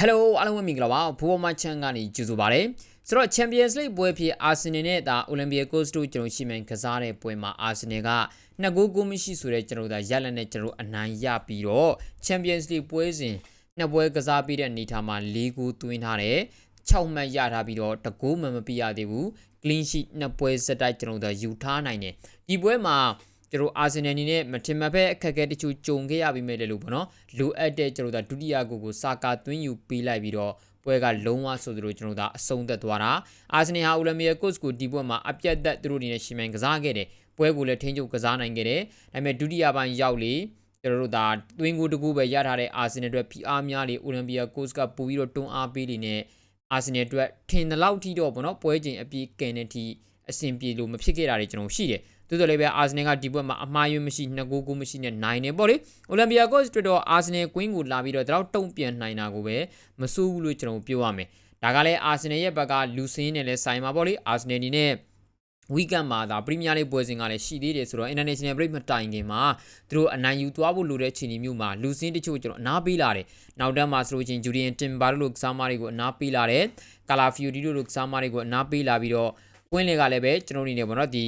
Hello အားလုံးပဲမင်္ဂလာပါဘူဘောမချန်ကနေကြိုဆိုပါရစေဆိုတော့ Champions League ပွဲဖြစ်အာဆင်နယ်နဲ့ဒါ Olympiacos တို့ကျွန်တော်ရှိမှန်ကစားတဲ့ပွဲမှာအာဆင်နယ်ကနှစ်ဂိုးကိုမရှိဆိုတဲ့ကျွန်တော်တို့ရက်လက်နဲ့ကျွန်တော်အနိုင်ရပြီးတော့ Champions League ပွဲစဉ်နှစ်ပွဲကစားပြီးတဲ့အနေထားမှာ၄ဂိုးသွင်းထားတယ်6မှတ်ရထားပြီးတော့တကူးမှမပြရသေးဘူး clean sheet နှစ်ပွဲစက်တိုက်ကျွန်တော်တို့ယူထားနိုင်တယ်ဒီပွဲမှာ ကျွန်တော်အာဆင်နယ်အနေနဲ့မထင်မှတ်ပဲအခက်အခဲတချို့ကြုံခဲ့ရပြီးမဲ့လေလို့ပေါ့နော်လိုအပ်တဲ့ကျွန်တော်တို့ဒုတိယဂိုးကိုစာကာသွင်းယူပေးလိုက်ပြီးတော့ပွဲကလုံးဝဆိုသလိုကျွန်တော်တို့အဆုံးသက်သွားတာအာဆင်နယ်ဟာအိုလံပီယာကော့စ်ကိုဒီပွဲမှာအပြတ်သက်သူတို့အနေနဲ့ရှင်မြန်ကစားခဲ့တယ်ပွဲကိုလည်းထိန်းချုပ်ကစားနိုင်ခဲ့တယ်ဒါပေမဲ့ဒုတိယပိုင်းရောက်လေကျွန်တော်တို့ဒါသွင်းကိုတကူပဲရထားတဲ့အာဆင်နယ်အတွက် PR များလေအိုလံပီယာကော့စ်ကပို့ပြီးတော့တွန်းအားပေးနေနဲ့အာဆင်နယ်အတွက်ထင်တဲ့လောက်ထိတော့ပေါ့နော်ပွဲချိန်အပြည့်ကင်တဲ့ထိအဆင်ပြေလို့မဖြစ်ခဲ့တာတွေကျွန်တော်ရှိတယ် သို့တော်လည်းပဲအာဆင်နယ်ကဒီပွဲမှာအမှားယွင်းမရှိနှစ်ကိုးကိုမရှိနဲ့နိုင်နေပေါ့လေအိုလံပီယာကော့စ်တို့တော့အာဆင်နယ်ကွင်းကိုလာပြီးတော့တော့တုံ့ပြန်နိုင်တာကိုပဲမစိုးဘူးလို့ကျွန်တော်ပြောရမယ်ဒါကလည်းအာဆင်နယ်ရဲ့ဘက်ကလူစင်းနဲ့လည်းဆိုင်ပါပေါ့လေအာဆင်နယ်ဒီနဲ့ဝီကန်မှာဒါပရီးမီးယားလိပွဲစဉ်ကလည်းရှိသေးတယ်ဆိုတော့ International Break မတိုင်ခင်မှာသူတို့အနိုင်ယူသွားဖို့လိုတဲ့ခြေနေမျိုးမှာလူစင်းတချို့ကျွန်တော်အနားပေးလာတယ်။နောက်တန်းမှာဆိုလို့ချင်းဂျူဒီယန်တင်ဘာတို့လိုကစားမတွေကိုအနားပေးလာတယ်။ကာလာဖီယိုဒီတို့လိုကစားမတွေကိုအနားပေးလာပြီးတော့ကွင်းလေကလည်းပဲကျွန်တော်အနေနဲ့ပေါ့နော်ဒီ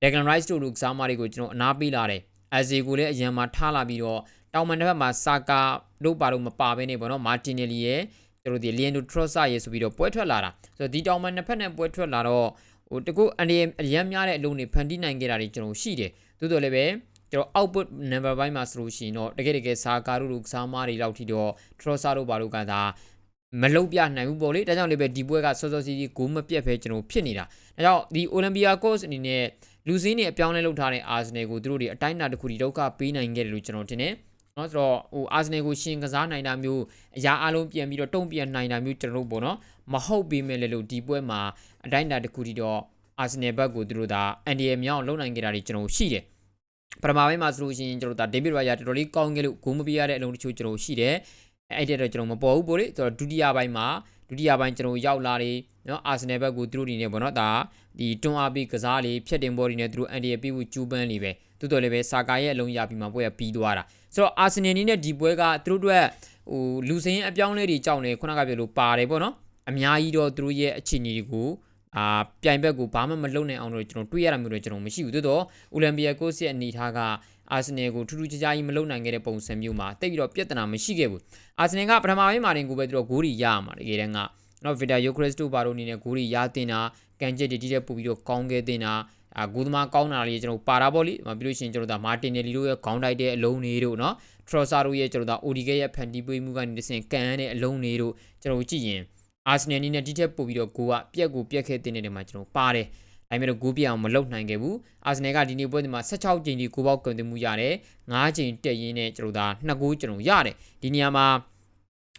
Declan Rice တို့လိုကစားမတွေကိုကျွန်တော်အနားပေးလာတယ်။ Aze ကိုလည်းအရင်မှာထားလာပြီးတော့တောင်မန်တစ်ဖက်မှာစာကာတို့ပါတော့မပါဘဲနေပေါ့နော်မာတင်နယ်လီရဲ့ကျွန်တော်ဒီလီယန်ဒိုထရော့ဆာရဲ့ဆိုပြီးတော့ပွဲထွက်လာတာဆိုတော့ဒီတောင်မန်နှစ်ဖက်နဲ့ပွဲထွက်လာတော့ဟိုတကူအန်ဒီအရန်များတဲ့အလုံးတွေဖန်တီးနိုင်ခဲ့တာတွေကျွန်တော်ရှိတယ်သို့တော်လည်းပဲကျွန်တော် output number ဘိုင်းမှာဆိုလို့ရှိရင်တော့တကယ်တကယ်စာကာတို့လိုကစားမားတွေလောက်ထိတော့ Trossard တို့ဘာတို့ကသာမလုံပြနိုင်ဘူးပေါ့လေဒါကြောင့်လည်းပဲဒီပွဲကစောစောစီးစီးဂိုးမပြတ်ပဲကျွန်တော်ဖြစ်နေတာဒါကြောင့်ဒီ Olympia Course အနေနဲ့ လူစင်းတွေအပြောင်းလဲလုပ်ထားတဲ့ Arsenal ကိုသူတို့တွေအတိုင်းအတာတစ်ခုထိဒုက္ခပေးနိုင်ခဲ့တယ်လို့ကျွန်တော်ထင်တယ်နော်ဆိုတော့ဟိုအာဆင်နယ်ကိုရှင်ကစားနိုင်တာမျိုးအရာအလုံးပြန်ပြီးတော့တုံ့ပြန်နိုင်တာမျိုးကျွန်တော်တို့ပေါ့နော်မဟုတ်ပေမဲ့လည်းလို့ဒီပွဲမှာအတိုင်းအတာတစ်ခုထိတော့အာဆင်နယ်ဘက်ကိုသူတို့ဒါအန်ဒီရဲ့မြောင်းလုံနိုင်ကြတာတွေကျွန်တော်ရှိတယ်ပထမပိုင်းမှာဆိုလို့ရှိရင်ကျွန်တော်ဒါဒေးဗစ်ရာယာတော်တော်လေးကောင်းခဲ့လို့ဂိုးမပေးရတဲ့အလုံးတချို့ကျွန်တော်ရှိတယ်အဲ့တဲ့တော့ကျွန်တော်မပေါ်ဘူးပေါ့လေဆိုတော့ဒုတိယပိုင်းမှာဒုတိယပိုင်းကျွန်တော်ရောက်လာတယ် နော်အာဆင်နယ်ဘက်ကိုသူတို့ဒီနေပေါ့နော်ဒါဒီတွန်းအားပေးကစားလေးဖြတ်တင်ဘော်ဒီနဲ့သူတို့အန်ဒီရဲ့ပေးဖို့ကျူးပန်းလေးပဲတိုးတော်လည်းပဲစာကာရဲ့အလုံးရပြီးမှပွဲကပြီးသွားတာဆိုတော့အာဆင်နယ်နေနဲ့ဒီပွဲကသူတို့အတွက်ဟိုလူစင်းအပြောင်းလဲတွေကြောက်နေခုနကပြောလို့ပါတယ်ပေါ့နော်အများကြီးတော့သူတို့ရဲ့အခြေအနေတွေကိုအာပြိုင်ဘက်ကိုဘာမှမလုပ်နိုင်အောင်လို့ကျွန်တော်တွေးရတာမျိုးတွေကျွန်တော်မရှိဘူးသို့တော့အိုလံပီယာကိုစ်ရဲ့အနေထားကအာဆင်နယ်ကိုထူးထူးခြားခြားကြီးမလုပ်နိုင်ခဲ့တဲ့ပုံစံမျိုးမှာတိတ်ပြီးတော့ပြဿနာမရှိခဲ့ဘူးအာဆင်နယ်ကပထမပိုင်းမှာတင်ကိုပဲသူတို့ဂိုးရီရရမှာတကယ်တမ်းက နော်ဗီတာယိုခရစ်စတိုဘာတို့အနေနဲ့ဂိုးရီရတင်တာကန်ချက်တွေတိတဲ့ပို့ပြီးတော့ကောင်းခဲ့တင်တာအာဂိုးသမားကောင်းတာလေးကျွန်တော်ပါတာပေါ့လေပြီးလို့ရှိရင်ကျွန်တော်ဒါမာတင်နယ်လီတို့ရဲ့ခေါင်းတိုက်တဲ့အလုံးတွေတို့နော်ထရော်ဆာတို့ရဲ့ကျွန်တော်ဒါအိုဒီဂဲရဲ့ဖန်တီးပေးမှုကနေတစ်ဆင့်ကန်တဲ့အလုံးတွေတို့ကျွန်တော်ကြည့်ရင်အာဆင်နယ်နီးနဲ့ဒီထက်ပို့ပြီးတော့ဂိုးကပြက်ကိုပြက်ခဲ့တဲ့နေမှာကျွန်တော်ပါတယ်ဒါပေမဲ့ဂိုးပြအောင်မလုပ်နိုင်ခဲ့ဘူးအာဆင်နယ်ကဒီနေ့ပွဲဒီမှာ16ကြိမ်ဒီဂိုးပေါက်ကန်တင်မှုရတယ်9ကြိမ်တက်ရင်းနဲ့ကျွန်တော်ဒါ2ဂိုးကျွန်တော်ရတယ်ဒီနေရာမှာ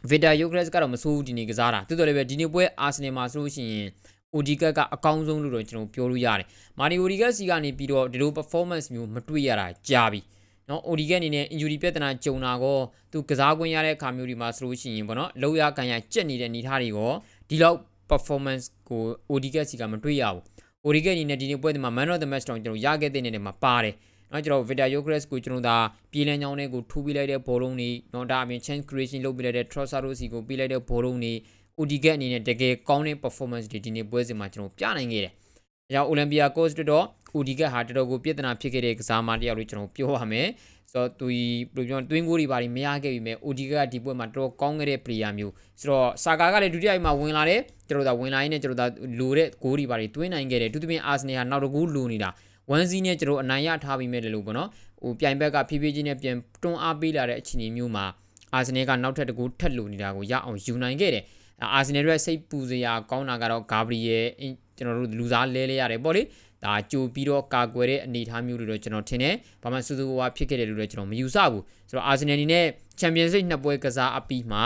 ဗီတာယိုဂရက်စ်ကတော့မဆိုးဘူးဒီနေ့ကစားတာတော်တော်လေးပဲဒီနေ့ပွဲအာဆင်နယ်မှာဆိုလို့ရှိရင်အိုဒီကတ်ကအကောင်းဆုံးလို့တော့ကျွန်တော်ပြောလို့ရတယ်မာနီအိုဒီကတ်စီကနေပြီးတော့ဒီလို performance မျိုးမတွေ့ရတာကြာပြီနော်အိုဒီကတ်အနေနဲ့ injury ပြဿနာကြုံတာကောသူကစားခွင့်ရတဲ့အခါမျိုးဒီမှာဆိုလို့ရှိရင်ပေါ့နော်လောက်ရကန်ရကြက်နေတဲ့အနေထားတွေကောဒီလောက် performance ကို OD ကစီကမတွေ့ရဘူး OD ကအနေနဲ့ဒီနေ့ပွဲဒီမှာ man of the match တောင်ကျွန်တော်ရခဲ့တဲ့နေတယ်မှာပါတယ် နော်ကျွန်တော် Vita Yogres ကိုကျွန်တော်ဒါပြည်လန်းချောင်းလေးကိုထူပြီးလိုက်တဲ့ဘောလုံးတွေနော်ဒါအပြင် chance creation လုပ်ပြီးလိုက်တဲ့ Trossard စီကိုပြီးလိုက်တဲ့ဘောလုံးတွေ OD ကအနေနဲ့တကယ်ကောင်းတဲ့ performance တွေဒီနေ့ပွဲစဉ်မှာကျွန်တော်ပြနိုင်ခဲ့တယ်။အဲကြောင့် Olympia Coach တော့ OD ကဟာတော်တော်ကိုပြဿနာဖြစ်ခဲ့တဲ့ကစားမတယောက်လို့ကျွန်တော်ပြောပါမယ်။ဆိုတော့သူဘယ်လိုပြောတွင်းကိုတွေပါမရခဲ့ပြီမဲ့ OD ကဒီပွဲမှာတော်တော်ကောင်းခဲ့တဲ့ player မျိုးဆိုတော့စာကာကလည်းဒုတိယအိမ်မှာဝင်လာတယ်ကျွန်တော်တို့ဝင်လာရင်းနဲ့ကျွန်တော်တို့လိုတဲ့ဂိုးတွေပါတွေတွင်းနိုင်ခဲ့တယ်သူသဖြင့်အာဆင်နယ်ဟာနောက်တစ်ကူလိုနေတာ 1 0နဲ့ကျွန်တော်အနိုင်ရထားပြီးမဲ့လေလို့ပေါ့နော်ဟိုပြိုင်ဘက်ကဖြည်းဖြည်းချင်းနဲ့ပြန်တွန်းအားပေးလာတဲ့အခြေအနေမျိုးမှာအာဆင်နယ်ကနောက်ထပ်တစ်ကူထက်လိုနေတာကိုရအောင်ယူနိုင်ခဲ့တယ်အာဆင်နယ်ရဲ့စိတ်ပူစရာကောင်းတာကတော့ဂါဘရီယယ်ကျွန်တော်တို့လူစားလဲလဲရတယ်ပေါ့လေဒါကြိုပြီးတော့ကာကွယ်တဲ့အနေအထားမျိုးတွေတော့ကျွန်တော်ထင်တယ်။ဘာမှစူးစူးဝါဖြစ်ခဲ့တယ်လို့လည်းကျွန်တော်မယူဆဘူး။ဆိုတော့အာဆင်နယ်အနေနဲ့ချန်ပီယံစ်လိနှစ်ပွဲကစားအပြီးမှာ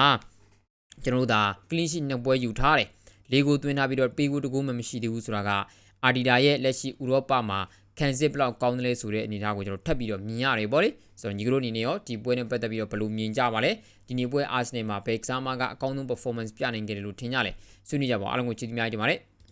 ကျွန်တော်တို့ဒါကလင်းရှစ်နှစ်ပွဲယူထားတယ်။လေးကိုသွင်းထားပြီးတော့ပေးကိုတကူမှမရှိသေးဘူးဆိုတာကအာဒီတာရဲ့လက်ရှိဥရောပမှာ ခံစစ်ဘလောက်ကောင်းတယ်လဲဆိုတဲ့အနေအထားကိုကျွန်တော်ထပ်ပြီးတော့မြင်ရတယ်ပေါ့လေဆိုတော့ညီကတို့အနေနဲ့ရောဒီပွဲနဲ့ပတ်သက်ပြီးတော့ဘယ်လိုမြင်ကြပါလဲဒီနေ့ပွဲအာဆင်နယ်မှာဘယ်ကစားမကအကောင်းဆုံး performance ပြနိုင်ခဲ့တယ်လို့ထင်ကြလဲဆွေးနွေးကြပါအားလုံးကိုကျေးဇူးများတင်ပါတယ်